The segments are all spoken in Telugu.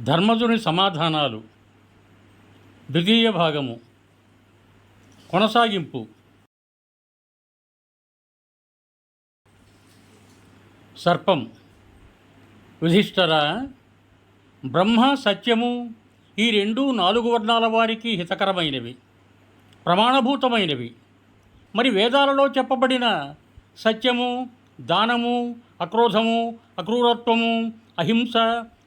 ధర్మజుని సమాధానాలు ద్వితీయ భాగము కొనసాగింపు. సర్పం విధిష్టర బ్రహ్మ సత్యము ఈ రెండు నాలుగు వర్ణాల వారికి హితకరమైనవి ప్రమాణభూతమైనవి. మరి వేదాలలో చెప్పబడిన సత్యము దానము అక్రోధము అక్రూరత్వము అహింస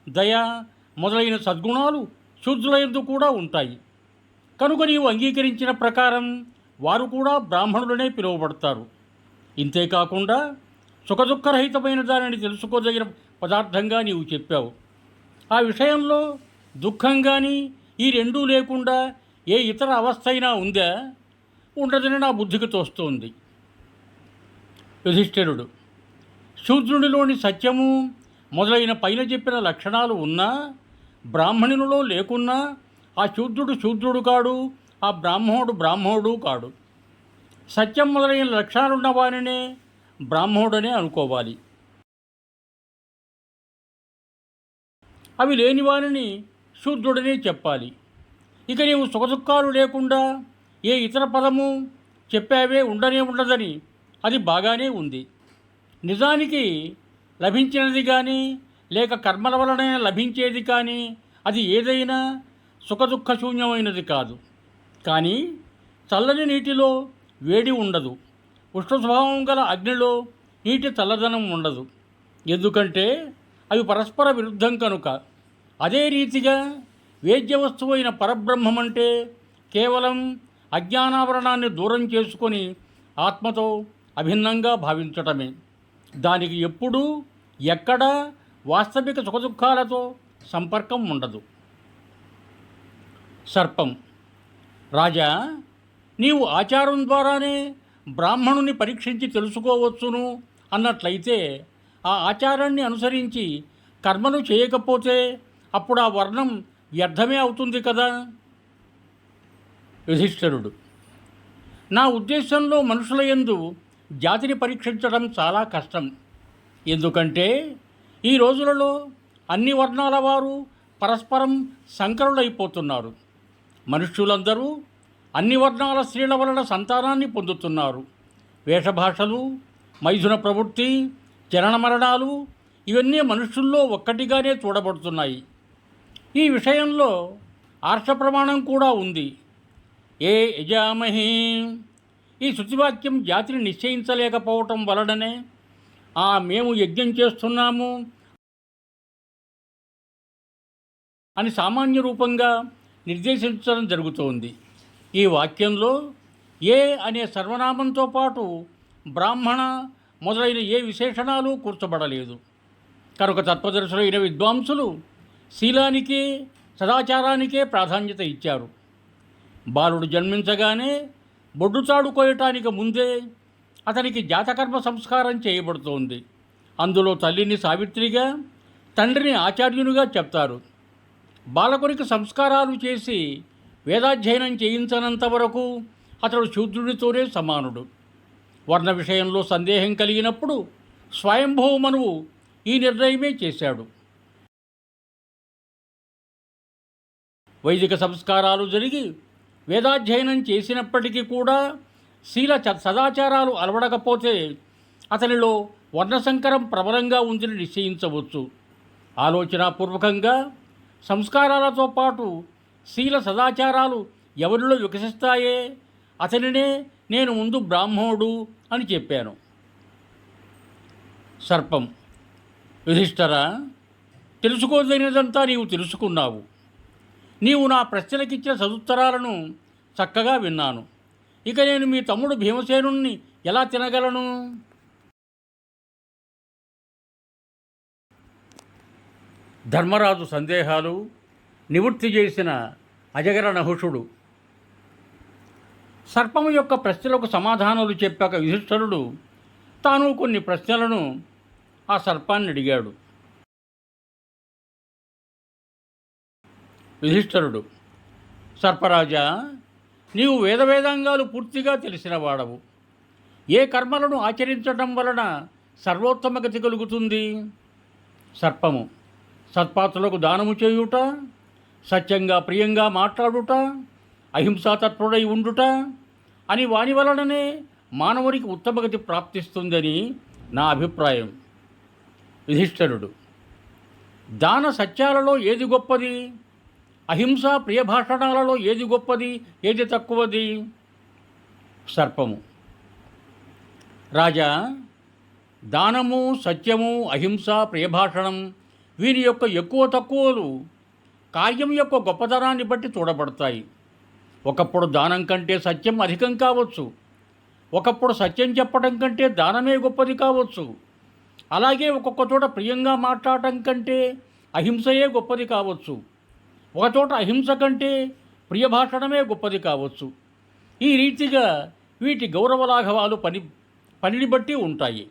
దయ మొదలైన సద్గుణాలు శూద్రులందు కూడా ఉంటాయి. కనుక నీవు అంగీకరించిన ప్రకారం వారు కూడా బ్రాహ్మణులనే పిలువబడతారు. ఇంతేకాకుండా సుఖదుఖరహితమైన దానిని తెలుసుకోదగిన పదార్థంగా నీవు చెప్పావు. ఆ విషయంలో దుఃఖం కానీ ఈ రెండూ లేకుండా ఏ ఇతర అవస్థ అయినా ఉందా? ఉండదని నా బుద్ధికి తోస్తోంది. యుధిష్ఠిరుడు శూద్రునిలోని సత్యము మొదలైన పైన చెప్పిన లక్షణాలు ఉన్నా బ్రాహ్మణునిలో లేకున్నా ఆ శూద్రుడు శూద్రుడు కాడు ఆ బ్రాహ్మణుడు బ్రాహ్మణుడు కాడు. సత్యం మొదలైన లక్షణాలున్న వారినే బ్రాహ్మణుడనే అనుకోవాలి. అవి లేని వారిని శూద్రుడనే చెప్పాలి. ఇక నీవు సుఖదుఖాలు లేకుండా ఏ ఇతర పదము చెప్పావే ఉండనే ఉండదని అది బాగానే ఉంది. నిజానికి లభించినది కానీ లేక కర్మల వలనే లభించేది కానీ అది ఏదైనా సుఖదుఖ శూన్యమైనది కాదు. కానీ చల్లని నీటిలో వేడి ఉండదు. ఉష్ణ స్వభావం గల అగ్నిలో నీటి చల్లదనం ఉండదు. ఎందుకంటే అవి పరస్పర విరుద్ధం కనుక. అదే రీతిగా వేద్య వస్తువైన పరబ్రహ్మం అంటే కేవలం అజ్ఞానావరణాన్ని దూరం చేసుకొని ఆత్మతో అభిన్నంగా భావించటమే. దానికి ఎప్పుడూ ఎక్కడ వాస్తవిక సుఖదుఖాలతో సంపర్కం ఉండదు. సర్పం. రాజా నీవు ఆచారం ద్వారానే బ్రాహ్మణుని పరీక్షించి తెలుసుకోవచ్చును అన్నట్లయితే ఆ ఆచారాన్ని అనుసరించి కర్మను చేయకపోతే అప్పుడు ఆ వర్ణం వ్యర్థమే అవుతుంది కదా? యుధిష్ఠరుడు. నా ఉద్దేశంలో మనుషుల యందు జాతిని పరీక్షించడం చాలా కష్టం. ఎందుకంటే ఈ రోజులలో అన్ని వర్ణాల వారు పరస్పరం సంకరులైపోతున్నారు. మనుష్యులందరూ అన్ని వర్ణాల స్త్రీల వలన సంతానాన్ని పొందుతున్నారు. వేషభాషలు మైథున ప్రవృత్తి జనన మరణాలు ఇవన్నీ మనుషుల్లో ఒక్కటిగానే చూడబడుతున్నాయి. ఈ విషయంలో ఆర్ష ప్రమాణం కూడా ఉంది. ఏ యజామహీ? ఈ శృతివాక్యం జాతిని నిశ్చయించలేకపోవటం వలననే ఆ మేము యజ్ఞం చేస్తున్నాము అని సామాన్య రూపంగా నిర్దేశించడం జరుగుతోంది. ఈ వాక్యంలో ఏ అనే సర్వనామంతో పాటు బ్రాహ్మణ మొదలైన ఏ విశేషణాలు కూర్చబడలేదు. కనుక తత్వదర్శులైన విద్వాంసులు శీలానికే సదాచారానికే ప్రాధాన్యత ఇచ్చారు. బాలుడు జన్మించగానే బొడ్డుచాడు కోయటానికి ముందే అతనికి జాతకర్మ సంస్కారం చేయబడుతోంది. అందులో తల్లిని సావిత్రిగా తండ్రిని ఆచార్యునిగా చెప్తారు. బాలకునికి సంస్కారాలు చేసి వేదాధ్యయనం చేయించనంత వరకు అతడు శూద్రుడితోనే సమానుడు. వర్ణ విషయంలో సందేహం కలిగినప్పుడు స్వయంభవమనువు ఈ నిర్ణయమే చేశాడు. వైదిక సంస్కారాలు జరిగి వేదాధ్యయనం చేసినప్పటికీ కూడా శీల సదాచారాలు అలవడకపోతే అతనిలో వర్ణసంకరం ప్రబలంగా ఉందని నిశ్చయించవచ్చు. ఆలోచనాపూర్వకంగా సంస్కారాలతో పాటు శీల సదాచారాలు ఎవరిలో వికసిస్తాయే? అతనినే నేను ముందు బ్రాహ్మణుడు అని చెప్పాను. సర్పం యుధిష్ఠర తెలుసుకోదగినదంతా నీవు తెలుసుకున్నావు. నీవు నా ప్రశ్నలకిచ్చిన సదుత్తరాలను చక్కగా విన్నాను. ఇక నేను మీ తమ్ముడు భీమసేనుణ్ణి ఎలా తినగలను? ధర్మరాజు సందేహాలు నివృత్తి చేసిన అజగర నహుషుడు. సర్పము యొక్క ప్రశ్నలకు సమాధానాలు చెప్పాక యుధిష్ఠరుడు తాను కొన్ని ప్రశ్నలను ఆ సర్పాన్ని అడిగాడు. యుధిష్ఠరుడు సర్పరాజా నీవు వేదవేదాంగాలు పూర్తిగా తెలిసిన వాడవు. ఏ కర్మలను ఆచరించటం వలన సర్వోత్తమ గతి కలుగుతుంది? సర్పము సత్పాత్రులకు దానము చేయుట సత్యంగా ప్రియంగా మాట్లాడుట అహింసాతత్పుడై ఉండుట అని వాని వలననే మానవునికి ఉత్తమగతి ప్రాప్తిస్తుందని నా అభిప్రాయం. యుధిష్ఠరుడు దాన సత్యాలలో ఏది గొప్పది? అహింస ప్రియభాషణాలలో ఏది గొప్పది? ఏది తక్కువది? సర్పము రాజా దానము సత్యము అహింస ప్రియభాషణం వీరి యొక్క ఎక్కువ తక్కువలు కార్యం యొక్క గొప్పతనాన్ని బట్టి చూడబడతాయి. ఒకప్పుడు దానం కంటే సత్యం అధికం కావచ్చు. ఒకప్పుడు సత్యం చెప్పడం కంటే దానమే గొప్పది కావచ్చు. అలాగే ఒక్కొక్క చోట ప్రియంగా మాట్లాడటం కంటే అహింసయే గొప్పది కావచ్చు. ఒకచోట అహింస కంటే ప్రియభాషణమే గొప్పది కావచ్చు. ఈ రీతిగా వీటి గౌరవలాఘవాలు పని పనిని బట్టి ఉంటాయి.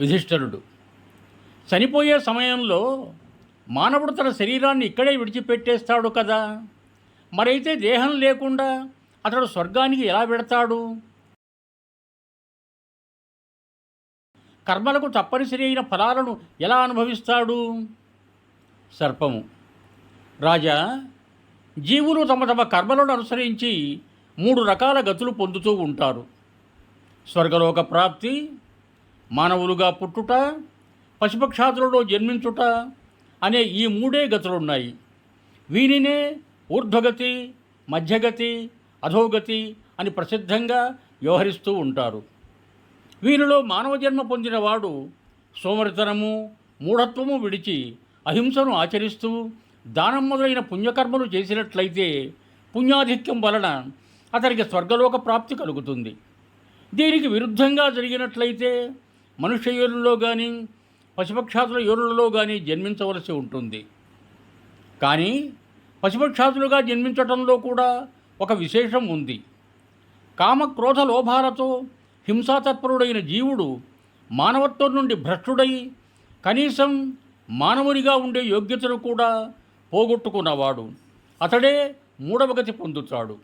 యుధిష్ఠరుడు చనిపోయే సమయంలో మానవుడు తన శరీరాన్ని ఇక్కడే విడిచిపెట్టేస్తాడు కదా. మరైతే దేహం లేకుండా అతడు స్వర్గానికి ఎలా వెడతాడు? కర్మలకు తప్పనిసరి అయిన ఫలాలను ఎలా అనుభవిస్తాడు? సర్పము. రాజా జీవులు తమ తమ కర్మలను అనుసరించి మూడు రకాల గతులు పొందుతూ ఉంటారు. స్వర్గలోక ప్రాప్తి మానవులుగా పుట్టుట పశుపక్షాదులలో జన్మించుట అనే ఈ మూడే గతులున్నాయి. వీనినే ఊర్ధ్వగతి మధ్యగతి అధోగతి అని ప్రసిద్ధంగా వ్యవహరిస్తూ ఉంటారు. వీరిలో మానవ జన్మ పొందినవాడు సోమరితనము మూఢత్వము విడిచి అహింసను ఆచరిస్తూ దానం మొదలైన పుణ్యకర్మలు చేసినట్లయితే పుణ్యాధిక్యం వలన అతనికి స్వర్గలోక ప్రాప్తి కలుగుతుంది. దీనికి విరుద్ధంగా జరిగినట్లయితే మనుష్య కానీ పశుపక్షాతుల యోనులలో కానీ జన్మించవలసి ఉంటుంది. కానీ పశుపక్షాతులుగా జన్మించటంలో కూడా ఒక విశేషం ఉంది. కామక్రోధ లోభాలతో హింసాతత్పరుడైన జీవుడు మానవత్వం నుండి భ్రష్టుడై కనీసం మానవునిగా ఉండే యోగ్యతను కూడా పోగొట్టుకున్నవాడు. అతడే మూడవగతి పొందుతాడు.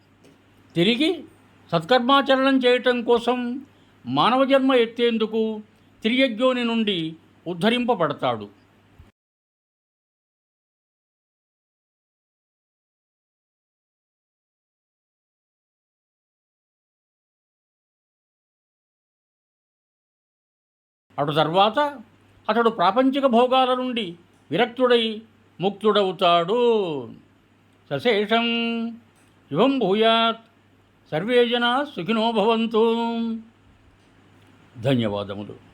తిరిగి సత్కర్మాచరణం చేయటం కోసం మానవ జన్మ ఎత్తేందుకు త్రియజ్ఞోని నుండి ఉద్ధరింపబడతాడు. అటు తర్వాత అతడు ప్రాపంచిక భోగాల నుండి విరక్తుడై ముక్తుడవుతాడు. సశేషం శుభం భూయాత్ సర్వే జనా సుఖినో భవంతు. ధన్యవాదములు.